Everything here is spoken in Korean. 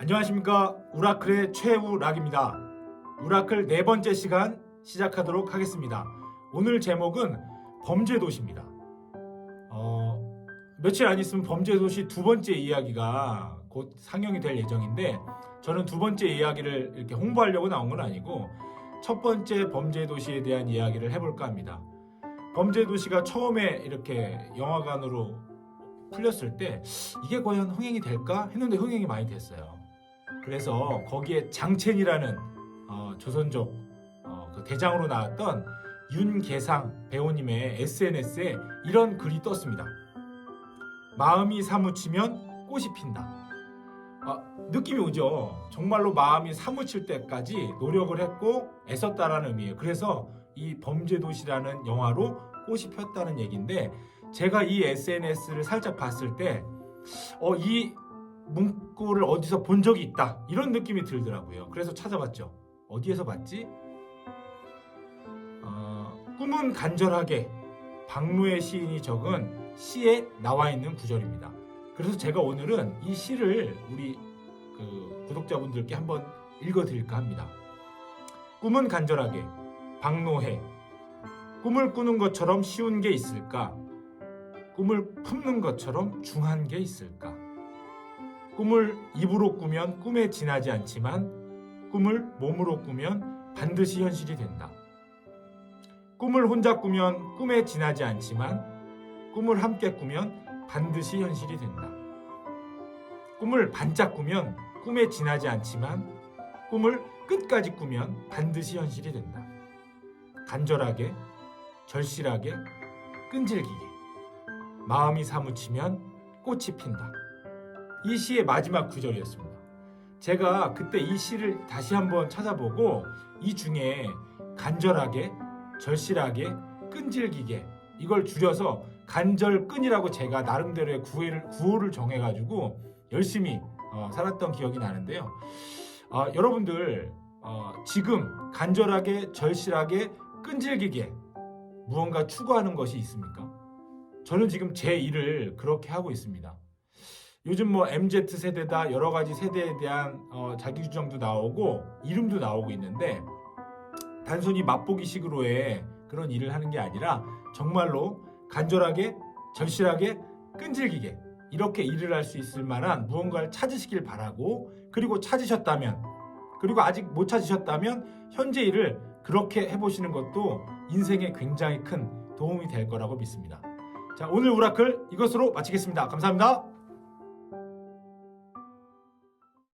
안녕하십니까 우라클의 최우락입니다. 우라클 네 번째 시간 시작하도록 하겠습니다. 오늘 제목은 범죄도시입니다. 어, 며칠 안 있으면 범죄도시 두 번째 이야기가 곧 상영이 될 예정인데 저는 두 번째 이야기를 이렇게 홍보하려고 나온 건 아니고 첫 번째 범죄도시에 대한 이야기를 해볼까 합니다. 범죄도시가 처음에 이렇게 영화관으로 풀렸을 때 이게 과연 흥행이 될까 했는데 흥행이 많이 됐어요. 그래서 거기에 장첸이라는 어, 조선족 어, 그 대장으로 나왔던 윤계상 배우님의 SNS에 이런 글이 떴습니다. 마음이 사무치면 꽃이 핀다. 아, 느낌이 오죠. 정말로 마음이 사무칠 때까지 노력을 했고 애썼다라는 의미예요. 그래서 이 범죄도시라는 영화로 꽃이 폈다는 얘기인데 제가 이 SNS를 살짝 봤을 때, 어, 이 문구를 어디서 본 적이 있다. 이런 느낌이 들더라고요. 그래서 찾아봤죠. 어디에서 봤지? 어, 꿈은 간절하게 박노의 시인이 적은 시에 나와 있는 구절입니다. 그래서 제가 오늘은 이 시를 우리 그 구독자분들께 한번 읽어드릴까 합니다. 꿈은 간절하게 박노해 꿈을 꾸는 것처럼 쉬운 게 있을까? 꿈을 품는 것처럼 중한 게 있을까? 꿈을 입으로 꾸면 꿈에 지나지 않지만 꿈을 몸으로 꾸면 반드시 현실이 된다. 꿈을 혼자 꾸면 꿈에 지나지 않지만 꿈을 함께 꾸면 반드시 현실이 된다. 꿈을 반짝 꾸면 꿈에 지나지 않지만 꿈을 끝까지 꾸면 반드시 현실이 된다. 간절하게, 절실하게, 끈질기게. 마음이 사무치면 꽃이 핀다. 이 시의 마지막 구절이었습니다. 제가 그때 이 시를 다시 한번 찾아보고 이 중에 간절하게, 절실하게, 끈질기게 이걸 줄여서 간절끈이라고 제가 나름대로의 구호를, 구호를 정해가지고 열심히 어, 살았던 기억이 나는데요. 어, 여러분들 어, 지금 간절하게, 절실하게, 끈질기게 무언가 추구하는 것이 있습니까? 저는 지금 제 일을 그렇게 하고 있습니다. 요즘 뭐 MZ 세대다 여러 가지 세대에 대한 어, 자기 주장도 나오고 이름도 나오고 있는데 단순히 맛보기식으로의 그런 일을 하는 게 아니라 정말로 간절하게 절실하게 끈질기게 이렇게 일을 할 수 있을 만한 무언가를 찾으시길 바라고 그리고 찾으셨다면 그리고 아직 못 찾으셨다면 현재 일을 그렇게 해보시는 것도 인생에 굉장히 큰 도움이 될 거라고 믿습니다. 자 오늘 우라클 이것으로 마치겠습니다. 감사합니다.